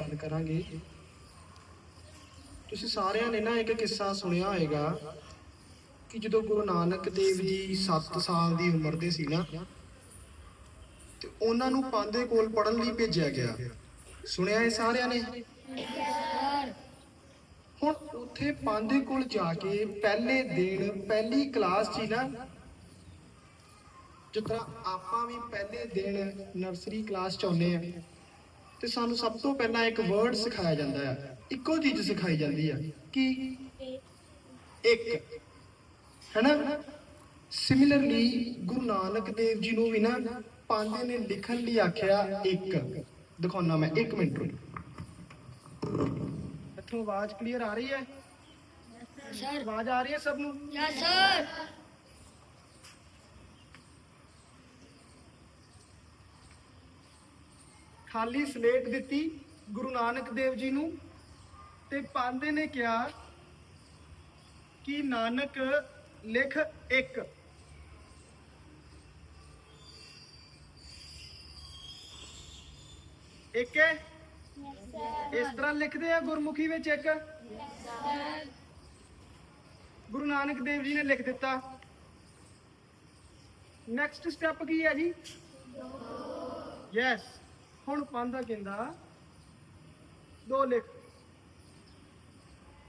ਗੱਲ ਕਰਾਂਗੇ। ਤੁਸੀਂ ਸਾਰਿਆਂ ਨੇ ਨਾ ਇੱਕ ਕਿੱਸਾ ਸੁਣਿਆ ਹੋਵੇਗਾ ਕਿ ਜਦੋਂ ਗੁਰੂ ਨਾਨਕ ਦੇਵ ਜੀ 7 ਸਾਲ ਦੀ ਉਮਰ ਦੇ ਸੀ ਨਾ, ਤੇ ਉਹਨਾਂ ਨੂੰ ਪਾਂਦੇ ਕੋਲ ਪੜਨ ਲਈ ਭੇਜਿਆ ਗਿਆ। ਸੁਣਿਆ ਇਹ ਸਾਰਿਆਂ ਨੇ? ਹੁਣ ਉੱਥੇ ਪਾਂਦੇ ਕੋਲ ਜਾ ਕੇ ਪਹਿਲੇ ਦਿਨ, ਪਹਿਲੀ ਕਲਾਸ 'ਚ ਹੀ ਨਾ, ਜਿਸ ਤਰ੍ਹਾਂ ਆਪਾਂ ਵੀ ਪਹਿਲੇ ਦਿਨ ਨਰਸਰੀ ਕਲਾਸ 'ਚ ਆਉਂਦੇ ਆ ਤੇ ਸਾਨੂੰ ਸਭ ਤੋਂ ਪਹਿਲਾਂ ਇੱਕ ਵਰਡ ਸਿਖਾਇਆ ਜਾਂਦਾ ਹੈ। ਇੱਕੋ ਚੀਜ਼ ਸਿਖਾਈ ਜਾਂਦੀ ਆ ਕੀ? ਇੱਕ। ਹੈਨਾ? ਸਿਮਿਲਰਲੀ ਗੁਰੂ ਨਾਨਕ ਦੇਵ ਜੀ ਨੂੰ ਵੀ ਨਾ ਪਾਂਦੇ ਨੇ ਲਿਖਣ ਲਈ ਆਖਿਆ ਇੱਕ। ਦਿਖਾਉਣਾ ਮੈਂ 1 ਮਿੰਟ ਰੁਕ। ਇੱਥੋਂ ਆਵਾਜ਼ ਕਲੀਅਰ ਆ ਰਹੀ ਹੈ? ਸਰ ਆਵਾਜ਼ ਆ ਰਹੀ ਹੈ ਸਭ ਨੂੰ? ਯਸ ਸਰ ਖਾਲੀ ਸਲੇਟ ਦਿੱਤੀ ਗੁਰੂ ਨਾਨਕ ਦੇਵ ਜੀ ਨੂੰ ਤੇ ਪਾਂਦੇ ਨੇ ਕਿਹਾ ਕਿ ਨਾਨਕ ਲਿਖ ਇੱਕ। ਇੱਕ ਹੈ? ਇਸ ਤਰ੍ਹਾਂ ਲਿਖਦੇ ਆ ਗੁਰਮੁਖੀ ਵਿੱਚ ਇੱਕ? ਗੁਰੂ ਨਾਨਕ ਦੇਵ ਜੀ ਨੇ ਲਿਖ ਦਿੱਤਾ। ਨੈਕਸਟ ਸਟੈਪ ਕੀ ਹੈ ਜੀ? ਯੈਸ ਹੁਣ ਪਾਂਦਾ ਕਹਿੰਦਾ ਦੋ ਲਿਖ।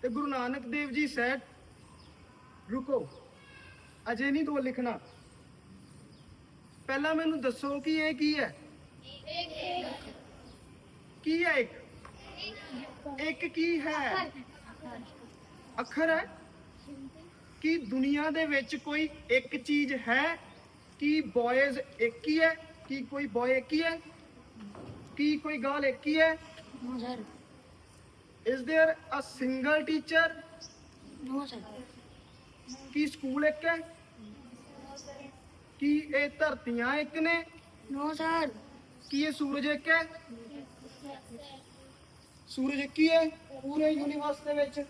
ਤੇ ਗੁਰੂ ਨਾਨਕ ਦੇਵ ਜੀ ਸੈਡ ਰੁਕੋ। ਅਜੇ ਨਹੀਂ ਦੋ ਲਿਖਣਾ। ਪਹਿਲਾਂ ਮੈਨੂੰ ਦੱਸੋ ਕਿ ਇਹ ਕੀ ਹੈ? ਕੀ ਹੈ ਇੱਕ? ਇੱਕ ਕੀ ਹੈ? ਅੱਖਰ ਹੈ? ਕੀ ਦੁਨੀਆ ਦੇ ਵਿੱਚ ਕੋਈ ਇੱਕ ਚੀਜ਼ ਹੈ? ਕੀ ਬॉयਜ਼ ਇੱਕ ਹੀ ਹੈ? ਕੀ ਕੋਈ ਬॉय ਇੱਕ ਹੀ ਹੈ? ਕੀ ਕੋਈ ਗਰਲ ਇੱਕ ਹੀ ਹੈ no sir is there a single teacher no sir ਕੀ ਸਕੂਲ ਇੱਕ ਹੈ ਕੀ ਇਹ ਧਰਤੀਆਂ ਇੱਕ ਨੇ ਨੋ ਸਰ ਕੀ ਇਹ ਸੂਰਜ ਇੱਕ ਹੈ ਸੂਰਜ ਇੱਕ ਹੀ ਹੈ ਪੂਰੇ ਯੂਨੀਵਰਸ ਦੇ ਵਿੱਚ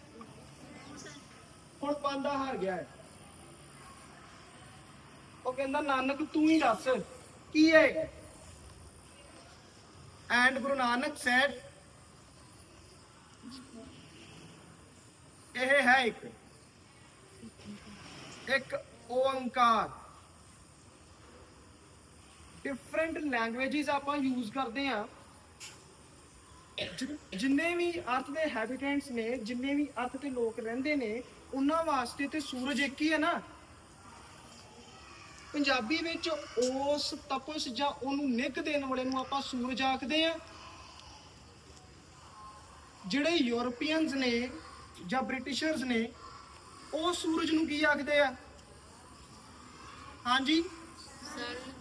ਹੁਣ ਪਾਂਦਾ ਹਾਰ ਗਿਆ ਹੈ ਉਹ ਕਹਿੰਦਾ ਨਾਨਕ ਤੂੰ ਹੀ ਦੱਸ ਕੀ ਹੈ ਐਂਡ ਗੁਰੂ ਨਾਨਕ ਸੈਡ ਇਹ ਹੈ ਇੱਕ ਇੱਕ ਓੰਕਾਰ ਡਿਫਰੈਂਟ ਲੈਂਗੁਏਜਸ ਆਪਾਂ ਯੂਜ਼ ਕਰਦੇ ਆ ਜਿੰਨੇ ਵੀ ਅਰਥ ਦੇ ਹੈਬਿਟੈਂਟਸ ਨੇ, ਜਿੰਨੇ ਵੀ ਅਰਥ ਦੇ ਲੋਕ ਰਹਿੰਦੇ ਨੇ, ਉਹਨਾਂ ਵਾਸਤੇ ਤੇ ਸੂਰਜ ਇੱਕ ਹੀ ਹੈ ਨਾ। ਪੰਜਾਬੀ ਵਿੱਚ ਉਸ ਤਪਸ ਜਾਂ ਉਹਨੂੰ ਨਿੱਘ ਦੇਣ ਵਾਲੇ ਨੂੰ ਆਪਾਂ ਸੂਰਜ ਆਖਦੇ ਆ ਜਿਹੜੇ ਯੂਰਪੀਅਨਸ ਨੇ ਜਾਂ ਬ੍ਰਿਟਿਸ਼ਰਸ ਨੇ ਉਹ ਸੂਰਜ ਨੂੰ ਕੀ ਆਖਦੇ ਆ? ਹਾਂਜੀ?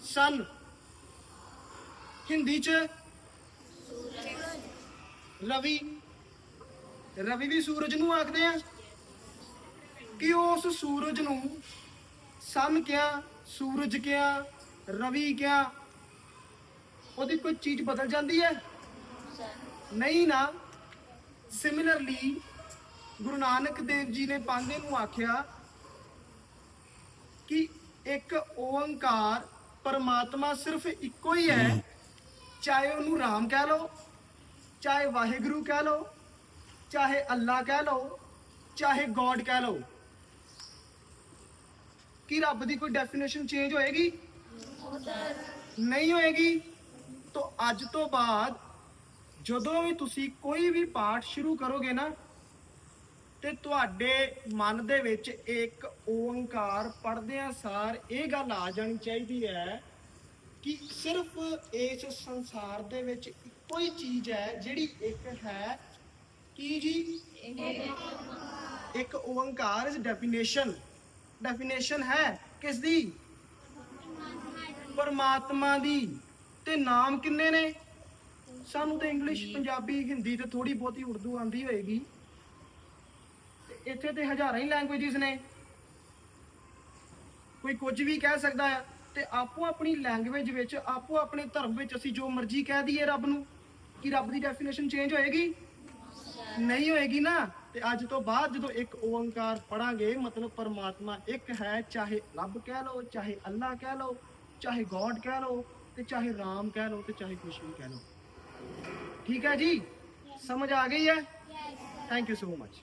ਸਨ। ਹਿੰਦੀ ਚ? ਰਵੀ। ਰਵੀ ਵੀ ਸੂਰਜ ਨੂੰ ਆਖਦੇ ਆ। ਕਿ ਉਸ ਸੂਰਜ ਨੂੰ ਸਨ ਕਿਹਾ ਸੂਰਜ ਕਿਹਾ ਰਵੀ ਕਿਹਾ ਉਹਦੀ ਕੋਈ ਚੀਜ਼ ਬਦਲ ਜਾਂਦੀ ਹੈ? ਨਹੀਂ ਨਾ। ਸਿਮਿਲਰਲੀ ਗੁਰੂ ਨਾਨਕ ਦੇਵ ਜੀ ਨੇ ਪਾਂਦੇ ਨੂੰ ਆਖਿਆ ਕਿ ਇੱਕ ਓੰਕਾਰ ਪਰਮਾਤਮਾ ਸਿਰਫ ਇੱਕੋ ਹੀ। ਹੈ। ਚਾਹੇ ਉਹਨੂੰ ਰਾਮ ਕਹਿ ਲਓ ਚਾਹੇ ਵਾਹਿਗੁਰੂ ਕਹਿ ਲਓ ਚਾਹੇ ਅੱਲਾ ਕਹਿ ਲਓ ਚਾਹੇ ਗੋਡ ਕਹਿ ਲਓ। ਕੀ ਰੱਬ ਦੀ ਕੋਈ ਡੈਫੀਨੇਸ਼ਨ ਚੇਂਜ ਹੋਏਗੀ? ਨਹੀਂ ਹੋਏਗੀ। ਤਾਂ ਅੱਜ ਤੋਂ ਬਾਅਦ ਜਦੋਂ ਵੀ ਤੁਸੀਂ ਕੋਈ ਵੀ ਪਾਠ ਸ਼ੁਰੂ ਕਰੋਗੇ ਨਾ ਤੇ ਤੁਹਾਡੇ ਮਨ ਦੇ ਵਿੱਚ ਇੱਕ ਓੰਕਾਰ ਪੜਦਿਆਂ ਸਾਰ ਇਹ ਗੱਲ ਆ ਜਾਣੀ ਚਾਹੀਦੀ ਹੈ ਕਿ ਸਿਰਫ ਇਸ ਸੰਸਾਰ ਦੇ ਵਿੱਚ ਇੱਕੋ ਹੀ ਚੀਜ਼ ਹੈ ਜਿਹੜੀ ਇੱਕ ਹੈ ਕੀ ਜੀ? ਇੱਕ ਓੰਕਾਰ। ਇਸ ਡੈਫੀਨੇਸ਼ਨ ਡੈਫੀਨੇਸ਼ਨ ਹੈ ਕਿਸ ਦੀ ਪਰਮਾਤਮਾ ਦੀ। ਤੇ ਨਾਮ ਕਿੰਨੇ ਨੇ? ਸਾਨੂੰ ਤੇ ਇੰਗਲਿਸ਼ ਪੰਜਾਬੀ, ਹਿੰਦੀ ਤੇ ਥੋੜੀ ਬਹੁਤੀ ਉਰਦੂ ਆਂਦੀ ਹੋਏਗੀ। ਤੇ ਇੱਥੇ ਤੇ ਹਜ਼ਾਰਾਂ ਹੀ ਲੈਂਗੁਏਜਸ ਨੇ। ਕੋਈ ਕੁਝ ਵੀ ਕਹਿ ਸਕਦਾ ਹੈ ਤੇ ਆਪੋ ਆਪਣੀ ਲੈਂਗੁਏਜ ਵਿੱਚ, ਆਪੋ ਆਪਣੇ ਧਰਮ ਵਿੱਚ ਅਸੀਂ ਜੋ ਮਰਜ਼ੀ ਕਹਿ ਦਈਏ ਰੱਬ ਨੂੰ, ਕਿ ਰੱਬ ਦੀ ਡੈਫੀਨੇਸ਼ਨ ਚੇਂਜ ਹੋਏਗੀ? ਨਹੀਂ ਹੋਏਗੀ ਨਾ। ਤੇ ਅੱਜ ਤੋਂ ਬਾਅਦ ਜਦੋਂ ਇੱਕ ਓੰਕਾਰ ਪੜਾਂਗੇ ਮਤਲਬ ਪਰਮਾਤਮਾ ਇੱਕ ਹੈ ਚਾਹੇ ਰੱਬ ਕਹਿ ਲਓ ਚਾਹੇ ਅੱਲਾ ਕਹਿ ਲਓ ਚਾਹੇ ਗੋਡ ਕਹਿ ਲਓ ਤੇ ਚਾਹੇ ਰਾਮ ਕਹਿ ਲਓ ਤੇ ਚਾਹੇ ਕੁਛ ਵੀ ਕਹਿ ਲਓ। ਠੀਕ ਹੈ ਜੀ? ਸਮਝ ਆ ਗਈ ਹੈ? Thank you so much